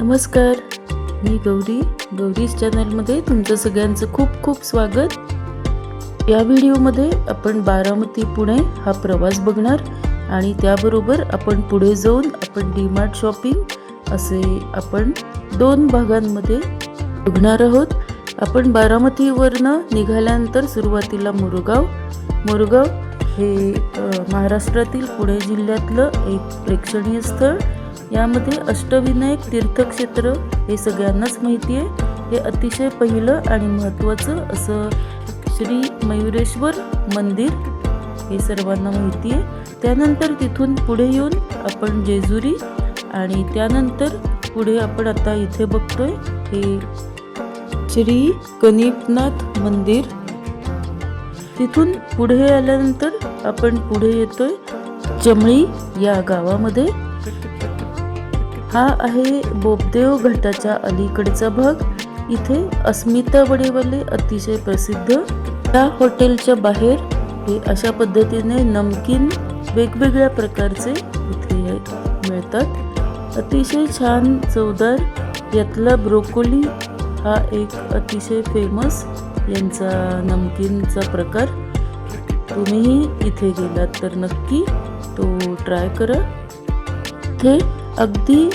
नमस्कार. मी गौरी गौरीज चॅनलमध्ये तुमचं सगळ्यांचं खूप खूप स्वागत. या व्हिडिओमध्ये आपण बारामती पुणे हा प्रवास बघणार आणि त्याबरोबर आपण पुढे जाऊन आपण डीमार्ट शॉपिंग असे आपण दोन भागांमध्ये बघणार आहोत. आपण बारामतीवरनं निघाल्यानंतर सुरुवातीला मुरगाव. मुरगाव हे महाराष्ट्रातील पुणे जिल्ह्यातलं एक प्रेक्षणीय स्थळ. यामध्ये अष्टविनायक तीर्थक्षेत्र हे सगळ्यांनाच माहिती आहे. हे अतिशय पहिलं आणि महत्त्वाचं असं श्री मयुरेश्वर मंदिर हे सर्वांना माहिती आहे. त्यानंतर तिथून पुढे येऊन आपण जेजुरी आणि त्यानंतर पुढे आपण आता इथे बघतोय हे श्री कनिपनाथ मंदिर. तिथून पुढे आल्यानंतर आपण पुढे येतोय चमळी या गावामध्ये. हा आहे बोबदेव घाटाच्या अलीकडचा भाग. इथे अस्मिता वडेवाले अतिशय प्रसिद्ध. त्या हॉटेलच्या बाहेर हे अशा पद्धतीने नमकीन वेगवेगळ्या प्रकारचे इथे मिळतात. अतिशय छान चवदार यातला ब्रोकोली हा एक अतिशय फेमस यांचा नमकीनचा प्रकार. तुम्हीही इथे गेलात तर नक्की तो ट्राय करा. इथे अगदी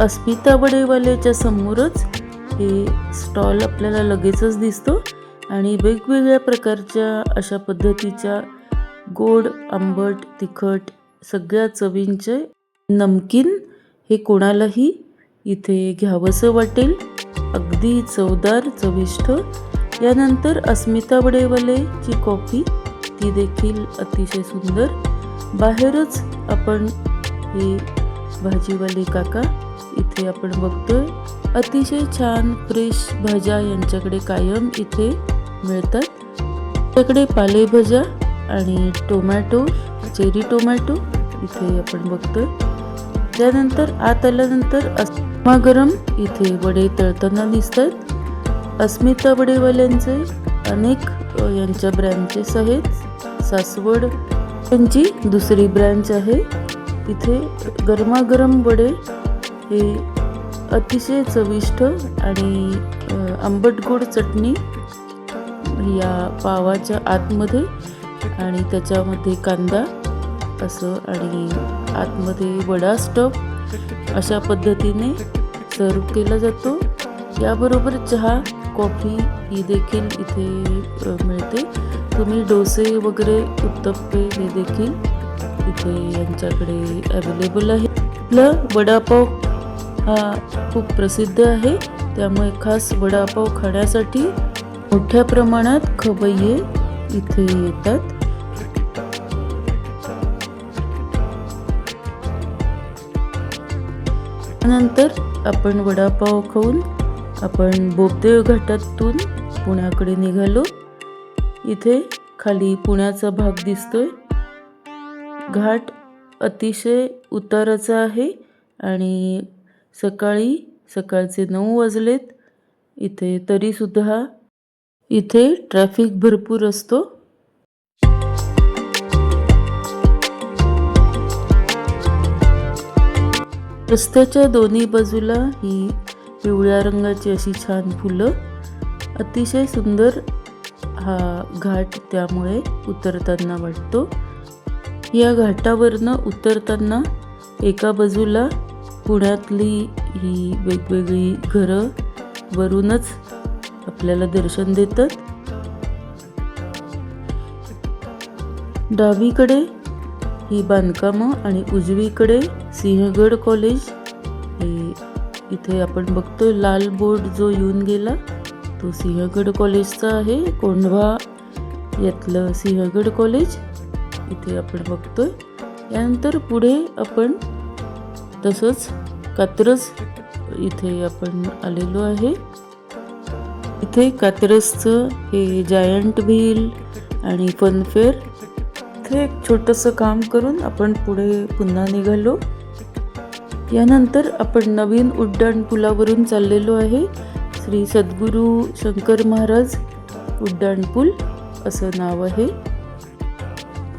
अस्मिता वडेवालेच्या समोरच हे स्टॉल आपल्याला लगेचच दिसतो आणि वेगवेगळ्या प्रकारच्या अशा पद्धतीच्या गोड आंबट तिखट सगळ्या चवींचे नमकीन हे कोणालाही इथे घ्यावंसं वाटेल. अगदी चवदार चविष्ट. यानंतर अस्मिता वडेवालेची कॉफी ती देखील अतिशय सुंदर. बाहेरच आपण हे भाजीवाले काका इथे आपण बघतोय अतिशय छान फ्रेश भाज्या यांच्याकडे कायम इथे मिळतात. त्याकडे पालेभाज्या आणि टोमॅटो चेरी टोमॅटो इथे आपण बघतोय. त्यानंतर आत आल्यानंतर गरम इथे वडे तळताना दिसतात. अस्मिता वडेवाल्यांचे अनेक यांच्या ब्रँचेस आहेत सासवड यांची दुसरी ब्रँच आहे. इथे गरमागरम वडे हे अतिशय चविष्ट आणि आंबट गोड चटणी या पावाच्या आतमध्ये आणि त्याच्यामध्ये कांदा असं आणि आतमध्ये वडा स्टफ अशा पद्धतीने सर्व केला जातो. याबरोबर चहा कॉफी ही देखील इथे मिळते. तुम्ही डोसे वगैरे उत्तप्पे हे देखील इथे यांच्याकडे अवेलेबल आहे. आपलं वडापाव हा खूप प्रसिद्ध आहे. त्यामुळे खास वडापाव खाण्यासाठी मोठ्या प्रमाणात खवय्ये इथे येतात. नंतर आपण वडापाव खाऊन आपण बोबदेव घाटातून पुण्याकडे निघालो. इथे खाली पुण्याचा भाग दिसतोय. घाट अतिशय उताराचा आहे आणि सकाळी सकाळचे नऊ वाजलेत. इथे तरीसुद्धा इथे ट्रॅफिक भरपूर असतो. रस्त्याच्या दोन्ही बाजूला ही पिवळ्या रंगाची अशी छान फुलं. अतिशय सुंदर हा घाट त्यामुळे उतरताना वाटतो. या घाटावरनं उतरताना एका बाजूला पुण्यातली ही वेगवेगळी घरं वरूनच आपल्याला दर्शन देतात. डावीकडे ही बांधकामं आणि उजवीकडे सिंहगड कॉलेज. हे इथे आपण बघतोय लाल बोर्ड जो येऊन गेला तो सिंहगड कॉलेजचा आहे. कोंढवा यातलं सिंहगड कॉलेज. इथे आपण बघतोय यानंतर पुढे आपण तसंच कात्रज इथे आपण आलेलो आहे. इथे कात्रजचं हे जायंट व्हील आणि फनफेअर इथे एक छोटंसं काम करून आपण पुढे पुन्हा निघालो. यानंतर आपण नवीन उड्डाण पुलावरून चाललेलो आहे. श्री सद्गुरू शंकर महाराज उड्डाणपूल असं नाव आहे.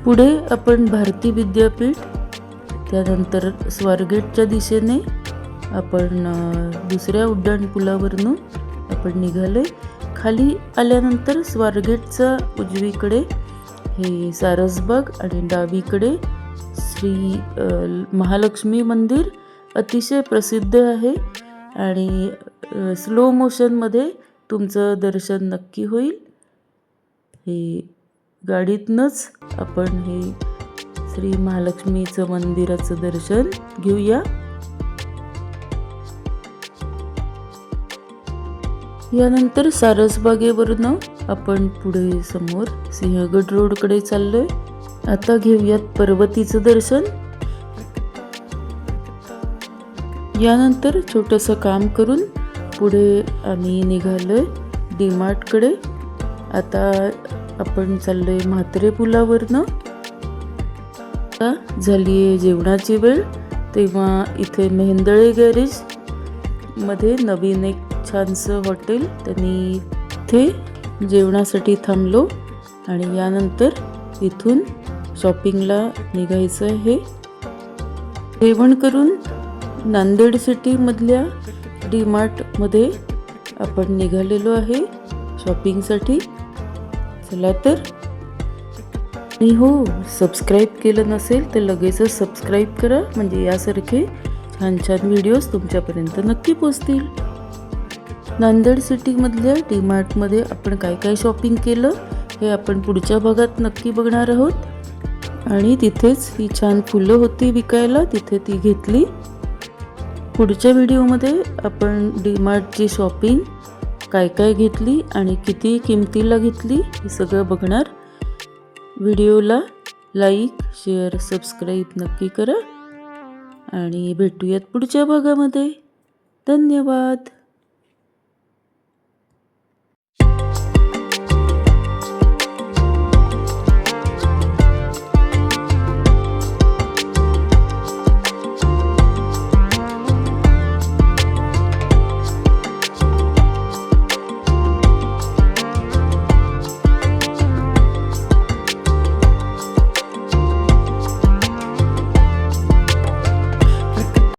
पुढे आपण भारती विद्यापीठ त्यानंतर स्वारगेटच्या दिशेने आपण दुसऱ्या उड्डाणपुलावरनं आपण निघाले खाली आल्यानंतर स्वारगेटचा उजवीकडे हे सारसबाग आणि डावीकडे श्री महालक्ष्मी मंदिर अतिशय प्रसिद्ध आहे आणि स्लो मोशनमध्ये तुमचं दर्शन नक्की होईल. हे गाडीतनंच आपण हे श्री महालक्ष्मीचं मंदिराचं दर्शन घेऊया. यानंतर सारसबागेवरनं आपण पुढे समोर सिंहगड रोडकडे चाललोय. आता घेऊयात पर्वतीचं दर्शन. यानंतर छोटंसं काम करून पुढे आम्ही निघालोय डीमार्टकडे. आता आपण चाललोय म्हात्रे पुलावरनं. का झाली आहे जेवणाची वेळ. तेव्हा इथे मेहंदळे गॅरेजमध्ये नवीन एक छानसं हॉटेल. त्यांनी इथे जेवणासाठी थांबलो आणि यानंतर इथून शॉपिंगला निघायचं आहे. जेवण करून नांदेड सिटीमधल्या डी मार्टमध्ये आपण निघालेलो आहे शॉपिंगसाठी. चला तर. आणि हो सबस्क्राईब केलं नसेल तर लगेचच सबस्क्राईब करा. म्हणजे यासारखे छान छान व्हिडिओज तुमच्यापर्यंत नक्की पोचतील. नांदेड सिटीमधल्या डी मार्टमध्ये आपण काय काय शॉपिंग केलं हे आपण पुढच्या भागात नक्की बघणार आहोत. आणि तिथेच ही छान फुलं होती विकायला तिथे ती घेतली. पुढच्या व्हिडिओमध्ये आपण डी मार्टची शॉपिंग काय काय घेतली आणि किती किमतीला घेतली हे सगळं बघणार. व्हिडिओला लाईक शेअर सबस्क्राईब नक्की करा. आणि भेटूयात पुढच्या भागामध्ये. धन्यवाद.